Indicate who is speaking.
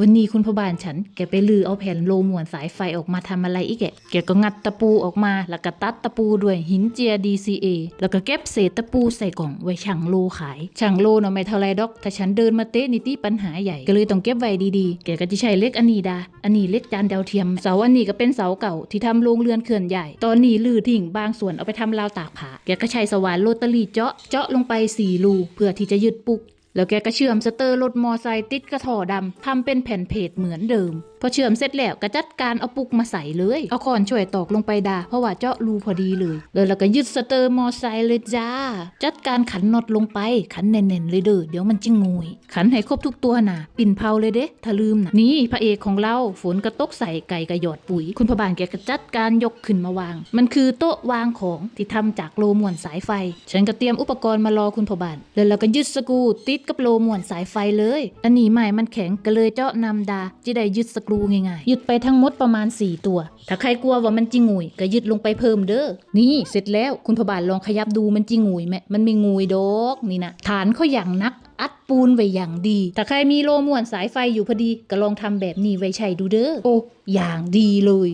Speaker 1: วันนี้คุณพ่อบ้านฉัน แกไปลือเอาแผ่นโลม้วนสายไฟออกมาทำอะไรอีกแกแกก็งัดตะปูออกมา แล้วก็ตัดตะปูด้วยหินเจีย DCA แล้วก็เก็บเศษตะปูใส่กล่องไว้ช่างโลขาย ช่างโลเนาะไม่เท่าไรดอก ถ้าฉันเดินมาเตะนิติปัญหาใหญ่ ก็เลยต้องเก็บไว้ดีๆ แกก็จะใช้เล็กอันนี้ดา อันนี้เล็กจานดาวเทียม เสาอันนี้ก็เป็นเสาเก่าที่ทำโรงเรือนเคลื่อนใหญ่ ตอนนี้ลือทิ้งบางส่วนเอาไปทำราวตากผ้าแกก็ใช้สว่านโรตารี่เจาะ เจาะลงไปสี่รูเพื่อที่จะยึดปุก แล้วแกก็เชื่อมสเตอร์รถมอไซค์ติดกระถอดำทำเป็นแผ่นเพจเหมือนเดิม พอเชื่อมเสร็จแล้วก็จัดการเอาปุกมาใส่เลย เอาคอนช่วยตอกลงไปดาเพราะว่าเจาะรูพอดีเลยเลยแล้วก็ยึดสเตอร์มอไซค์เลยจ้า จัดการขันน็อตลงไป ขันแน่นๆเลยเด้อเดี๋ยวมันจะงวย ขันให้ครบทุกตัวน่ะ ปิ่นเผาเลยเด้ถ้าลืมน่ะนี่พระเอกของเราฝนกระตกใส่ไก่กระหยอดปุ๋ย คุณพบาลแกก็จัดการยกขึ้นมาวาง มันคือโต๊ะวางของที่ทำจากโลมวนสายไฟ ฉันก็เตรียมอุปกรณ์มารอคุณพบาลแล้วเราก็ยึดสกรูติดกับโลม้วนสายไฟเลย อันนี้ใหม่มันแข็งก็เลยเจาะนำดาจะได้ยึดสกรูง่ายๆยึดไปทั้งหมดประมาณ 4 ตัว ถ้าใครกลัวว่ามันจิงุยก็ยึดลงไปเพิ่มเด้อนี่เสร็จแล้วคุณพบาลลองขยับดูมันจิงุยไหมมันไม่งุยดอกนี่นะฐานเขาอย่างนักอัดปูนไว้อย่างดี ถ้าใครมีโลม้วนสายไฟอยู่พอดีก็ลองทำแบบนี้ไว้ใช้ดูเด้อ โอ้ อย่างดีเลย